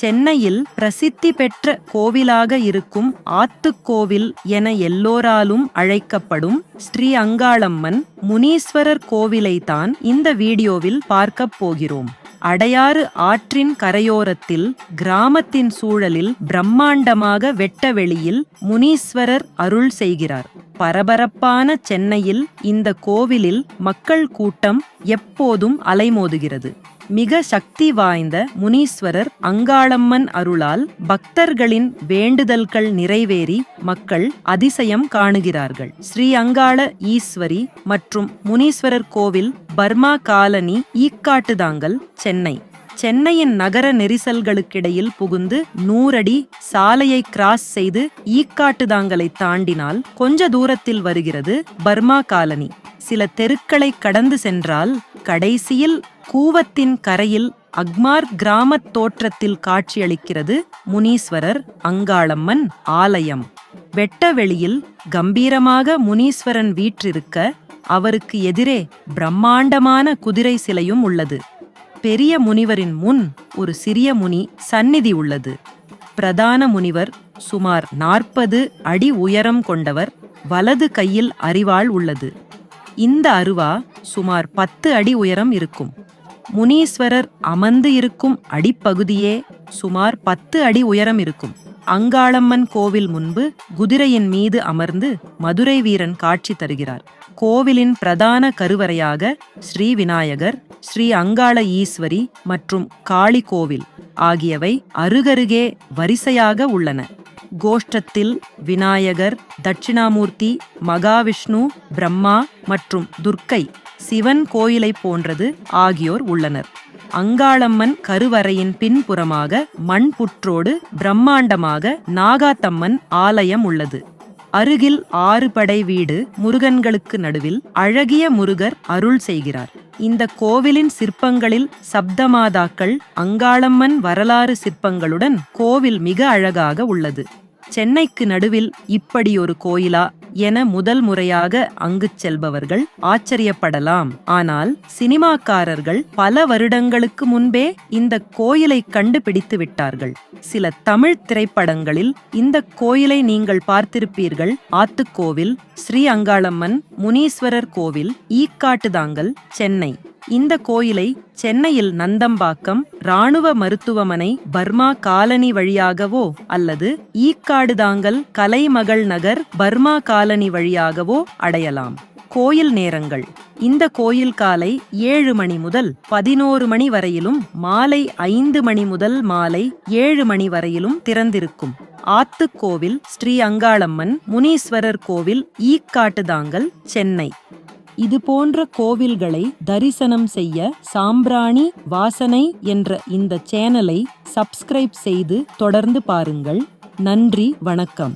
சென்னையில் பிரசித்தி பெற்ற கோவிலாக இருக்கும் ஆத்துக்கோவில் என எல்லோராலும் அழைக்கப்படும் ஸ்ரீ அங்காளம்மன் முனீஸ்வரர் கோவிலை தான் இந்த வீடியோவில் பார்க்கப் போகிறோம். அடையாறு ஆற்றின் கரையோரத்தில் கிராமத்தின் சூழலில் பிரம்மாண்டமாக வெட்ட வெளியில் முனீஸ்வரர் அருள் செய்கிறார். பரபரப்பான சென்னையில் இந்த கோவிலில் மக்கள் கூட்டம் எப்போதும் அலைமோதுகிறது. மிக சக்தி வாய்ந்த முனீஸ்வரர் அங்காளம்மன் அருளால் பக்தர்களின் வேண்டுதல்கள் நிறைவேறி மக்கள் அதிசயம் காணுகிறார்கள். ஸ்ரீ அங்காள ஈஸ்வரி மற்றும் முனீஸ்வரர் கோவில் பர்மா காலனி ஈக்காட்டுதாங்கல் சென்னை. சென்னையின் நகர நெரிசல்களுக்கிடையில் புகுந்து நூறடி சாலையை கிராஸ் செய்து ஈக்காட்டுதாங்கலை தாண்டினால் கொஞ்ச தூரத்தில் வருகிறது பர்மா காலனி. சில தெருக்களை கடந்து சென்றால் கடைசியில் கூவத்தின் கரையில் அக்மார் கிராமத் தோற்றத்தில் காட்சியளிக்கிறது முனீஸ்வரர் அங்காளம்மன் ஆலயம். வெட்ட வெளியில் கம்பீரமாக முனீஸ்வரன் வீற்றிருக்க அவருக்கு எதிரே பிரம்மாண்டமான குதிரை சிலையும் உள்ளது. பெரிய முனிவரின் முன் ஒரு சிறிய முனி சந்நிதி உள்ளது. பிரதான முனிவர் சுமார் நாற்பது அடி உயரம் கொண்டவர் வலது கையில் அரிவாள் உள்ளது. இந்த அருவா சுமார் பத்து அடி உயரம் இருக்கும். முனீஸ்வரர் அமர்ந்து இருக்கும் அடிப்பகுதியே சுமார் பத்து அடி உயரம் இருக்கும். அங்காளம்மன் கோவில் முன்பு குதிரையின் மீது அமர்ந்து மதுரை வீரன் காட்சி தருகிறார். கோவிலின் பிரதான கருவறையாக ஸ்ரீ விநாயகர் ஸ்ரீ அங்காள ஈஸ்வரி மற்றும் காளி கோவில் ஆகியவை அருகருகே வரிசையாக உள்ளன. கோஷ்டத்தில் விநாயகர் தட்சிணாமூர்த்தி மகாவிஷ்ணு பிரம்மா மற்றும் துர்க்கை சிவன் கோயிலை போன்றது ஆகியோர் உள்ளனர். அங்காளம்மன் கருவறையின் பின்புறமாக மண் புற்றோடு பிரம்மாண்டமாக நாகாத்தம்மன் ஆலயம் உள்ளது. அருகில் ஆறு படை வீடு முருகன்களுக்கு நடுவில் அழகிய முருகர் அருள் செய்கிறார். இந்த கோவிலின் சிற்பங்களில் சப்தமாதாக்கள் அங்காளம்மன் வரலாறு சிற்பங்களுடன் கோவில் மிக அழகாக உள்ளது. சென்னைக்கு நடுவில் இப்படி ஒரு கோயிலா? என முதல் முறையாக அங்கு செல்பவர்கள் ஆச்சரியப்படலாம். ஆனால் சினிமாக்காரர்கள் பல வருடங்களுக்கு முன்பே இந்த கோயிலை கண்டுபிடித்து விட்டார்கள். சில தமிழ் திரைப்படங்களில் இந்த கோயிலை நீங்கள் பார்த்திருப்பீர்கள். ஆத்துக்கோவில் ஸ்ரீ அங்காளம்மன் முனீஸ்வரர் கோவில் ஈக்காட்டுதாங்கல் சென்னை. இந்த கோயிலை சென்னையில் நந்தம்பாக்கம் ராணுவ மருத்துவமனை பர்மா காலனி வழியாகவோ அல்லது ஈக்காடுதாங்கல் கலைமகள் நகர் பர்மா காலனி வழியாகவோ அடையலாம். கோயில் நேரங்கள். இந்த கோயில் காலை ஏழு மணி முதல் பதினோரு மணி வரையிலும் மாலை ஐந்து மணி முதல் மாலை ஏழு மணி வரையிலும் திறந்திருக்கும். ஆத்துக்கோவில் ஸ்ரீ அங்காளம்மன் முனீஸ்வரர் கோவில் ஈக்காட்டுதாங்கல் சென்னை. இது போன்ற கோவில்களை தரிசனம் செய்ய சாம்பிராணி வாசனை என்ற இந்த சேனலை சப்ஸ்கிரைப் செய்து தொடர்ந்து பாருங்கள். நன்றி வணக்கம்.